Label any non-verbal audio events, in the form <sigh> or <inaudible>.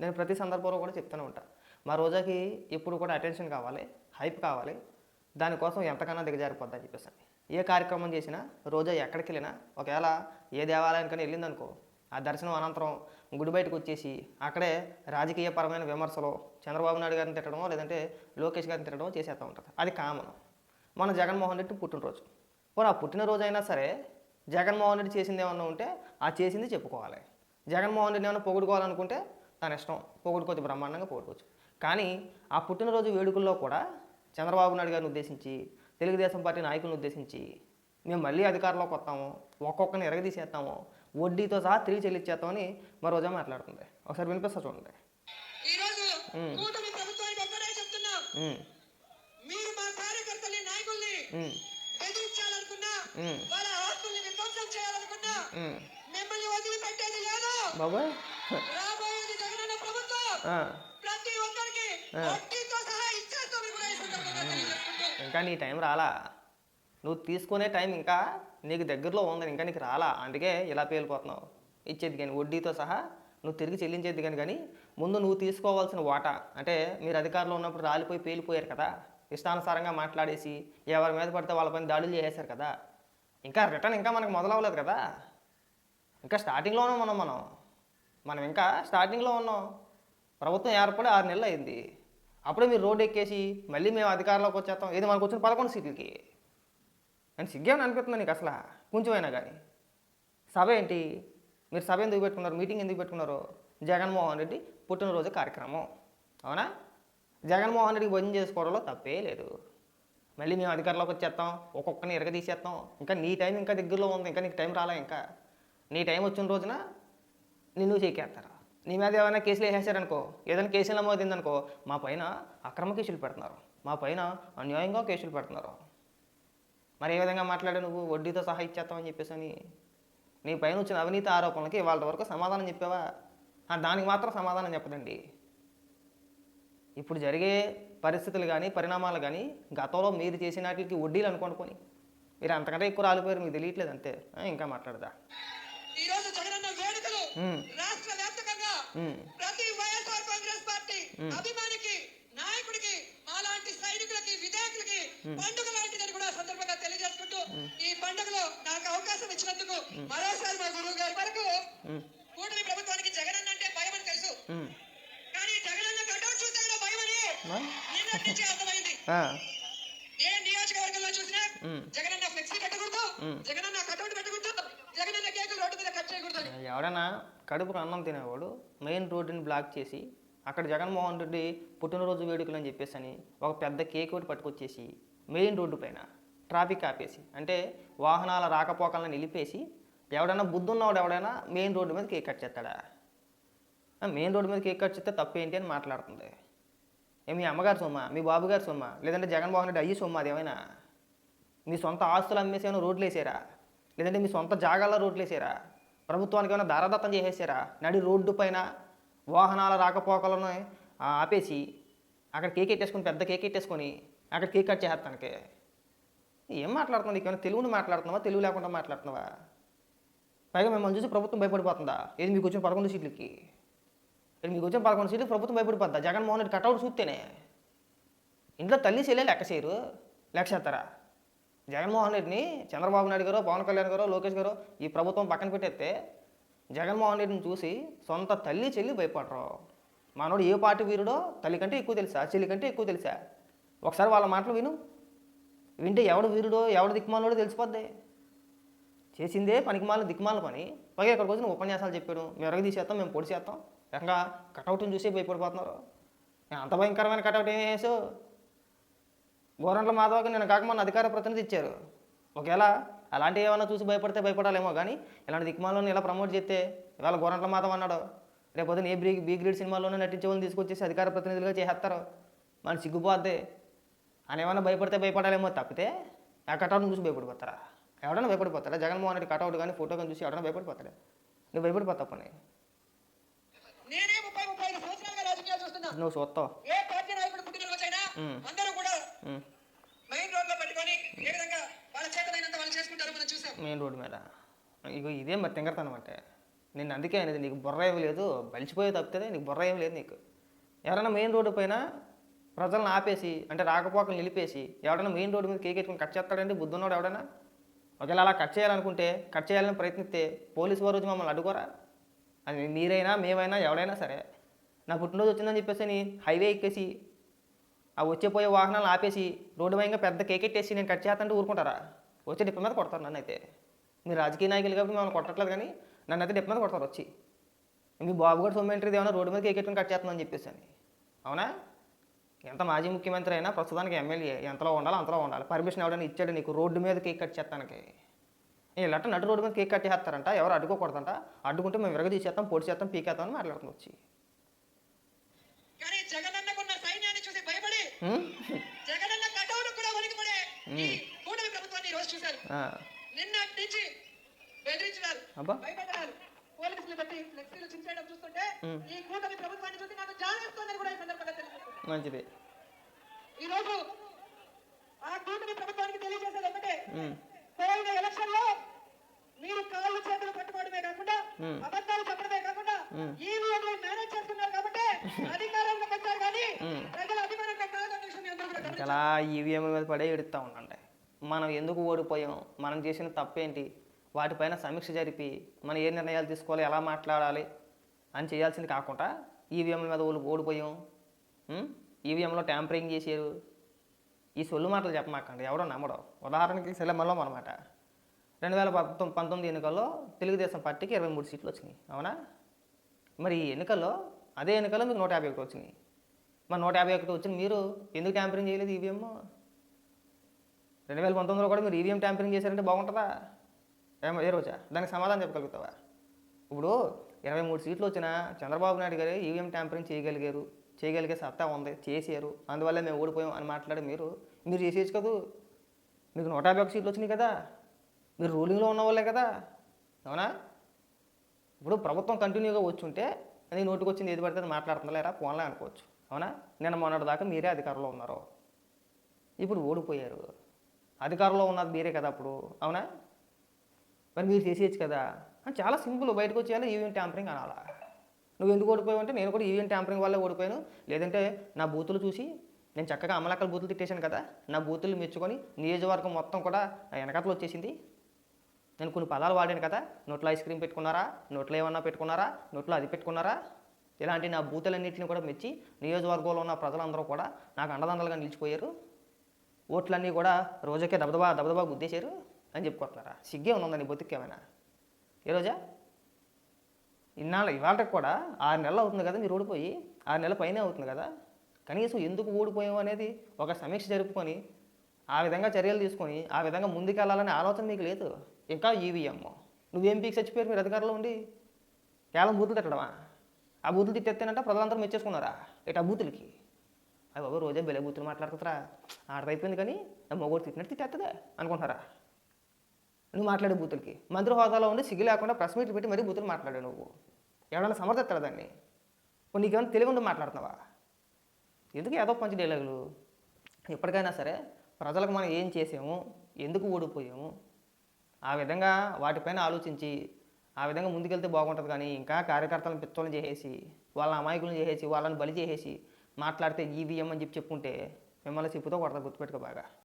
నేను ప్రతి సందర్భంలో కూడా చెప్తూనే ఉంటా. మా రోజాకి ఎప్పుడు కూడా అటెన్షన్ కావాలి హైప్ కావాలి. దానికోసం ఎంతకన్నా దిగజారిపోద్దని చెప్పేసి ఏ కార్యక్రమం చేసినా రోజా ఎక్కడికి వెళ్ళినా ఒకవేళ ఏ దేవాలయానికైనా వెళ్ళిందనుకో ఆ దర్శనం అనంతరం గుడి బయటకు వచ్చేసి అక్కడే రాజకీయపరమైన విమర్శలు చంద్రబాబు నాయుడు గారిని తిట్టడమో లేదంటే లోకేష్ గారిని తిట్టడమో చేసేస్తూ ఉంటుంది అది కామన్. మన జగన్మోహన్ రెడ్డి పుట్టినరోజు. పోనీ ఆ పుట్టినరోజు అయినా సరే జగన్మోహన్ రెడ్డి చేసింది ఏమన్నా ఉంటే ఆ చేసింది చెప్పుకోవాలి. జగన్మోహన్ రెడ్డి ఏమైనా పొగుడుకోవాలనుకుంటే తన ఇష్టం పొగుడుకోవచ్చు బ్రహ్మాండంగా పొగుడుకోవచ్చు కానీ ఆ పుట్టినరోజు వేడుకల్లో కూడా చంద్రబాబు నాయుడు గారిని ఉద్దేశించి తెలుగుదేశం పార్టీ నాయకులను ఉద్దేశించి మేము మళ్ళీ అధికారంలోకి వస్తాము ఒక్కొక్కరిని ఎరగదీసేస్తాము వడ్డీతో సహా తిరిగి చెల్లించేస్తామని మరో రోజా మాట్లాడుతుంది. ఒకసారి వినిపిస్తా చూడండి. బాబోయ్ రాబోయేది జగనన్న ప్రభుత్వం ఆ, ప్రతి ఒక్కరికి వడ్డీతో సహా ఇచ్చేస్తామని కూడా ఈ సందర్భంగా తెలియజేసుకుంటూ ఇంకా నీ టైం రాలా. నువ్వు తీసుకునే టైం ఇంకా నీకు దగ్గరలో ఉంది ఇంకా నీకు రాలా. అందుకే ఇలా పేలిపోతున్నావు. ఇచ్చేది కానీ వడ్డీతో సహా నువ్వు తిరిగి చెల్లించేది కానీ కానీ ముందు నువ్వు తీసుకోవాల్సిన వాటా. అంటే మీరు అధికారంలో ఉన్నప్పుడు రాలిపోయి పేలిపోయారు కదా. ఇష్టానుసారంగా మాట్లాడేసి ఎవరి మీద పడితే వాళ్ళ పైన దాడులు చేసేశారు కదా. ఇంకా రిటర్న్ ఇంకా మనకు మొదలవ్వలేదు కదా. ఇంకా స్టార్టింగ్లోనే ఉన్నాం మనం. మనం ఇంకా స్టార్టింగ్లో ఉన్నాం. ప్రభుత్వం ఏర్పడి ఆరు నెలలు అయింది. అప్పుడే మీరు రోడ్డు ఎక్కేసి మళ్ళీ మేము అధికారంలోకి వచ్చేస్తాం. ఇది మనకు వచ్చిన పదకొండు సీట్లకి. అని సిగ్గేమని అనిపిస్తుంది నీకు అసలు? కొంచెమైనా కానీ సభ ఏంటి? మీరు సభ ఎందుకు పెట్టుకున్నారు? మీటింగ్ ఎందుకు పెట్టుకున్నారు? జగన్మోహన్ రెడ్డి పుట్టినరోజు కార్యక్రమం. అవునా? జగన్మోహన్ రెడ్డికి భోజనం చేసుకోవడంలో తప్పే లేదు. మళ్ళీ మేము అధికారంలోకి వచ్చేస్తాం. ఒక్కొక్కరిని ఎరగ తీసేస్తాం ఇంకా నీ టైం ఇంకా దగ్గరలో ఉంది. ఇంకా నీకు టైం రాలే ఇంకా? నీ టైం వచ్చిన రోజున నిన్ను చేకేస్తారు నీ మీద ఏమైనా కేసులు వేసేసారనుకో ఏదైనా కేసులు నమోదైందనుకో మా పైన అక్రమ కేసులు పెడుతున్నారు. మా పైన అన్యాయంగా కేసులు పెడుతున్నారు. మరి ఏ విధంగా మాట్లాడే నువ్వు? వడ్డీతో సహా ఇచ్చేస్తావని చెప్పేసి అని నీ పైన వచ్చిన అవినీతి ఆరోపణలకి వాళ్ళ వరకు సమాధానం చెప్పావా? దానికి మాత్రం సమాధానం చెప్పదండి. ఇప్పుడు జరిగే పరిస్థితులు కానీ పరిణామాలు కానీ గతంలో మీరు చేసిన వాటికి వడ్డీలు అనుకోనుకొని మీరు అంతకంటే ఎక్కువ రాలిపోయారు మీకు తెలియట్లేదు అంతే. ఇంకా మాట్లాడదా? జగనన్న వేడుకలు ప్రతి వైఎస్ఆర్ కాంగ్రెస్ పార్టీ అభిమానికి నాయకుడికి మాలాంటి సైనికులకి విధాయకులకి పండుగ లాంటిదని కూడా సందర్భంగా తెలియజేసుకుంటూ ఈ పండుగలో నాకు అవకాశం ఇచ్చినందుకు మరోసారి మా గురువు గారి వరకు కూటమి ప్రభుత్వానికి జగనన్న అంటే భయం అని తెలుసు. కానీ జగనన్న కటౌట్ చూసాక భయం అని మా? నిన్నటి నుంచి అర్థమైంది. ఏ నియోజకవర్గంలో చూసినా ఉమ్. జగనన్న ఫ్లెక్సీ కట్టకూడదు జగనన్న కటౌట్ పెట్టకూడదు. జగనన్న కేకులు రోడ్డు మీద కట్ చేయకూడదు ఎవడైనా కడుపుకు అన్నం తినేవాడు మెయిన్ రోడ్డుని బ్లాక్ చేసి అక్కడ జగన్మోహన్ రెడ్డి పుట్టినరోజు వేడుకలు అని చెప్పేసి అని ఒక పెద్ద కేక్ ఒకటి పట్టుకొచ్చేసి మెయిన్ రోడ్డు పైన ట్రాఫిక్ ఆపేసి అంటే వాహనాల రాకపోకలను నిలిపేసి ఎవడైనా బుద్ధున్నవాడు ఎవడైనా మెయిన్ రోడ్డు మీద కేక్ కట్ చేస్తాడా? మెయిన్ రోడ్డు మీద కేక్ కట్ చేస్తే తప్పేంటి అని మాట్లాడుతుంది. ఏ మీ అమ్మగారు సొమ్మ మీ బాబుగారి సొమ్మ లేదంటే జగన్మోహన్ రెడ్డి అయ్యి సొమ్మ అది ఏమైనా మీ సొంత ఆస్తులు అమ్మేసి ఏమైనా రోడ్లు వేసారా లేదంటే మీ సొంత జాగాల రోడ్లు వేసారా? ప్రభుత్వానికి ఏమైనా దారదత్తం చేసేసారా? నడి రోడ్డు పైన వాహనాల రాకపోకలను ఆపేసి అక్కడ కేక్ ఎట్టేసుకొని పెద్ద కేక్ ఎట్టేసుకొని అక్కడ కేక్ కట్ చేస్తానికి ఏం మాట్లాడుతుంది ఏమైనా తెలుగుని మాట్లాడుతున్నావా? తెలుగు లేకుండా మాట్లాడుతున్నావా? పైగా మిమ్మల్ని చూసి ప్రభుత్వం భయపడిపోతుందా? ఏది మీకు వచ్చిన పదకొండు సీట్లకి? ఇది మీకు వచ్చిన పదకొండు సీట్లు ప్రభుత్వం భయపడిపోద్దా? జగన్మోహన్ రెడ్డి కట్అవుట్ చూస్తేనే ఇంట్లో తల్లి చెల్లె లెక్క చేయరు. లెక్క చేస్తారా? జగన్మోహన్ రెడ్డిని చంద్రబాబు నాయుడు గారు పవన్ కళ్యాణ్ గారు లోకేష్ గారు ఈ ప్రభుత్వం పక్కన పెట్టేస్తే జగన్మోహన్ రెడ్డిని చూసి సొంత తల్లి చెల్లి భయపడరు. మనోడు ఏ పార్టీ వీరుడో తల్లి కంటే ఎక్కువ తెలుసా చెల్లి కంటే ఎక్కువ తెలుసా? ఒకసారి వాళ్ళ మాటలు విను. వింటే ఎవడు వీరుడో ఎవడు దిక్మాలోడో తెలిసిపోద్ది. చేసిందే పనికిమాల దిక్కుమాల పని. పైగా ఇక్కడికి వచ్చిన ఉపన్యాసాలు చెప్పాడు. మెరగ తీసేస్తాం మేము పొడి చేస్తాం. ఇంకా కటౌట్ని చూసి భయపడిపోతున్నారు. నేను అంత భయంకరమైన కటౌట్ ఏం వేసావు గోరంట్ల మాధవకి నేను కాక మన అధికార ప్రతినిధి ఇచ్చారు. ఒకవేళ అలాంటివి ఏమైనా చూసి భయపడితే భయపడాలేమో కానీ ఇలాంటి దిక్మాలను ఇలా ప్రమోట్ చేస్తే ఇవాళ గోరంట్ల మాధవ్ అన్నాడు. రేపు పొద్దున ఏ బీ బీ గ్రేడ్ సినిమాలోనే నటించే వాళ్ళని తీసుకొచ్చేసి అధికార ప్రతినిధులుగా చేసేస్తారు. మన సిగ్గుపోద్ది. అని ఏమైనా భయపడితే భయపడాలేమో తప్పితే ఆ కటౌట్ని చూసి భయపడిపోతారా? ఎవడైనా భయపడిపోతారా జగన్మోహన్ రెడ్డి కటౌట్ కానీ ఫోటో కానీ చూసి ఎవడైనా భయపడిపోతాడా? నువ్వు భయపడిపోతావు పని నువ్వు చూస్తావు. మెయిన్ రోడ్లో పెట్టుకొని ఏ విధంగా వాళ్ళ చేతనైనంత వాళ్ళు చేసుకుంటారో మనం చూసాం. మెయిన్ రోడ్డు మీద. ఇగో ఇదే మరి తింగరతనం అంటే? నేను అందుకే అనేది నీకు బుర్ర ఏమి లేదు బలిచిపోయే తప్పితే నీకు బుర్ర ఏమి లేదు నీకు. ఎవరైనా మెయిన్ రోడ్డు పైన ప్రజలను ఆపేసి అంటే రాకపోకలు నిలిపేసి ఎవడైనా మెయిన్ రోడ్డు మీద కేక్ ఎట్టుకుని కట్ చేస్తాడండి బుద్ధున్నోడు ఎవడైనా? ఒకవేళ అలా కట్ చేయాలనుకుంటే కట్ చేయాలని ప్రయత్నిస్తే పోలీసు వారు వచ్చి మమ్మల్ని అడ్డుకోరా? అది మీరైనా మేమైనా ఎవడైనా సరే. నా పుట్టినరోజు వచ్చిందని చెప్పేసి హైవే ఎక్కేసి ఆ వచ్చే పోయే వాహనాలు ఆపేసి రోడ్డు భయంగా పెద్ద కేక్ ఎట్టేసి నేను కట్ చేస్తాంటే ఊరుకుంటారా? వచ్చే డిప్ప మీద కొడతారు నన్ను అయితే మీరు రాజకీయ నాయకులు కాబట్టి మిమ్మల్ని కొట్టట్లేదు కానీ నన్ను అయితే డిప్ప మీద కొడతారు వచ్చి. మీ బాబు కూడా సొమ్మెంటరీ ఏమైనా రోడ్డు మీద కేక్ ఎట్టుకుని కట్ చేస్తుందని చెప్పేసి అని. అవునా? ఎంత మాజీ ముఖ్యమంత్రి అయినా ప్రస్తుతానికి ఎమ్మెల్యే. ఎంతలో ఉండాలో అంతలో ఉండాలి. పర్మిషన్ ఎవడైనా ఇచ్చాడు నీకు రోడ్డు మీద కేక్ కట్ చేస్తానికి? ఇలాంటి నటు రోడ్డు మీద కేక్ కట్ చేస్తారంట? ఎవరు అడ్డుకోకూడదంట? అడ్డుకుంటే మేము విరగ తీసేస్తాం పొడి చేస్తాం పీకేస్తాం అని మాట్లాడుతుంది వచ్చి. జగనన్న కటౌట్ కూడా వణికిపడే ఈ కూటమి ప్రభుత్వాన్ని ఈ రోజు చూశారు. నిన్న నుంచి బెదిరించినారు. పోలీసులు పెట్టి ఫ్లెక్సీలు చించేయడం చూస్తుంటే. ఈ కూటమి ప్రభుత్వాన్ని చూసి నాకు కూడా ఈ సందర్భంగా మంచిది. ఈ రోజు ఆ కూటమి ప్రభుత్వానికి తెలియజేసేది ఒకటే. పోయిన ఎలక్షన్లో మీరు కాళ్ళు చేతులు పట్టుకోవడమే కాకుండా. అబద్ధాలు చెప్పడమే కాకుండా మ్. ఈవీఎంలు మేనేజ్ చేస్తున్నారు కాబట్టి <laughs> అధికారంలోకి వచ్చారు కానీ. ప్రజల అభిమానంగా అలా ఈవీఎం మీద పడే ఎడుతూ ఉండండి. మనం ఎందుకు ఓడిపోయాం? మనం చేసిన తప్పేంటి? వాటిపైన సమీక్ష జరిపి మనం ఏ నిర్ణయాలు తీసుకోవాలి? ఎలా మాట్లాడాలి? అని చేయాల్సింది కాకుండా ఈవీఎంల మీద ఓడి ఓడిపోయాం. ఈవీఎంలో ట్యాంపరింగ్ చేశారు. ఈ సొల్లు మాటలు చెప్పమాకండి. ఎవడో నమ్మడం ఉదాహరణకి సెలమలం అనమాట రెండు వేల పంతొమ్మిది పంతొమ్మిది ఎన్నికల్లో తెలుగుదేశం పార్టీకి ఇరవై మూడు సీట్లు వచ్చినాయి. అవునా? మరి ఈ ఎన్నికల్లో అదే ఎన్నికల్లో మీకు నూట యాభై ఒకటి వచ్చినాయి. మరి నూట యాభై ఒకటి వచ్చిన మీరు ఎందుకు ట్యాంపరింగ్ చేయలేదు ఈవీఎం రెండు వేల పంతొమ్మిదిలో కూడా మీరు ఈవీఎం ట్యాంపరింగ్ చేశారంటే బాగుంటుందా? ఏమో ఏ రోజా? దానికి సమాధానం చెప్పగలుగుతావా? ఇప్పుడు ఇరవై మూడు సీట్లు వచ్చిన చంద్రబాబు నాయుడు గారు ఈవీఎం ట్యాంపరింగ్ చేయగలిగారు. చేయగలిగే సత్తా ఉంది. చేశారు. అందువల్ల మేము ఓడిపోయాం అని మాట్లాడే మీరు. మీరు చేసేయచ్చు కదూ? మీకు నూట యాభై ఒక సీట్లు వచ్చినాయి కదా. మీరు రూలింగ్లో ఉన్న వాళ్ళే కదా. అవునా? ఇప్పుడు ప్రభుత్వం కంటిన్యూగా వచ్చుంటే అది నోటికి వచ్చింది ఏది పడితే అది లేరా ఫోన్లో అనుకోవచ్చు. అవునా? నిన్న మొన్నటి దాకా మీరే అధికారంలో ఉన్నారు. ఇప్పుడు ఓడిపోయారు. అధికారంలో ఉన్నది మీరే కదా అప్పుడు అవునా? మరి మీరు చేసేయచ్చు కదా. అని చాలా సింపుల్ బయటకు వచ్చేయాలి ఈవీఎం ట్యాంపరింగ్ అనాలా? నువ్వు ఎందుకు ఓడిపోయావు అంటే నేను కూడా ఈవీఎం ట్యాంపరింగ్ వల్ల ఓడిపోయాను. లేదంటే నా బూతులు చూసి నేను చక్కగా అమలక్కల బూతులు తిట్టేశాను కదా. నా బూతులు మెచ్చుకొని నియోజకవర్గం మొత్తం కూడా నా వెనకతలు వచ్చేసింది. నేను కొన్ని పదాలు వాడాను కదా. నోట్లో ఐస్ క్రీమ్ పెట్టుకున్నారా? నోట్లో ఏమన్నా పెట్టుకున్నారా? నోట్లో అది పెట్టుకున్నారా? ఇలాంటి నా బూతులన్నింటిని కూడా మెచ్చి నియోజకవర్గంలో ఉన్న ప్రజలందరూ కూడా నాకు అండదండలుగా నిలిచిపోయారు. ఓట్లన్నీ కూడా రోజుకే దబదబా దబదబా గుద్దేశారు అని చెప్పుకుంటున్నారా? సిగ్గే ఉందా నీ బతుకేమైనా ఈరోజా రోజా? ఇన్నాళ్ళు ఇవాళకి కూడా ఆరు నెలలు అవుతుంది కదా మీరు ఓడిపోయి ఆరు నెలల పైనే అవుతుంది కదా. కనీసం ఎందుకు ఓడిపోయాం అనేది ఒక సమీక్ష జరుపుకొని ఆ విధంగా చర్యలు తీసుకొని ఆ విధంగా ముందుకెళ్ళాలనే ఆలోచన మీకు లేదు. ఇంకా ఈవీఎం నువ్వేం పీకి చచ్చిపోయారు? మీరు అధికారంలో ఉండి. కేవలం బూతులు తిట్టడమా? ఆ బూతులు తిట్టేస్తేనంట ప్రజలందరూ మెచ్చేసుకున్నారా? ఎటు ఆ బూతులకి అవి బాబు రోజే బెల బూతులు మాట్లాడుతుంటారా ఆడదైపోయింది కానీ నా మొగోడు తిట్టినట్టు తిట్టేస్తుందే అనుకుంటారా నువ్వు మాట్లాడే బూతులకి. మంత్రి హోదాలో ఉండి సిగ్గు లేకుండా ప్రెస్ మీట్లు పెట్టి మరీ బూతులు మాట్లాడావు నువ్వు. ఎవడన్నా సమర్థిస్తాడు దాన్ని? నీకేమైనా తెలివి ఉండి మాట్లాడుతున్నావా? ఎందుకు ఏదో పంచి డైలాగులు ఎప్పటికైనా సరే ప్రజలకు మనం ఏం చేసాము? ఎందుకు ఓడిపోయాము? ఆ విధంగా వాటిపైన ఆలోచించి ఆ విధంగా ముందుకెళ్తే బాగుంటుంది కానీ ఇంకా కార్యకర్తలను పిత్తలను చేసేసి వాళ్ళ అమాయకులను చేసేసి వాళ్ళని బలి చేసేసి మాట్లాడితే ఈవీఎం అని చెప్పి చెప్పుకుంటే మిమ్మల్ని చెప్పుతో కొడతారు గుర్తుపెట్టుకో బాగా.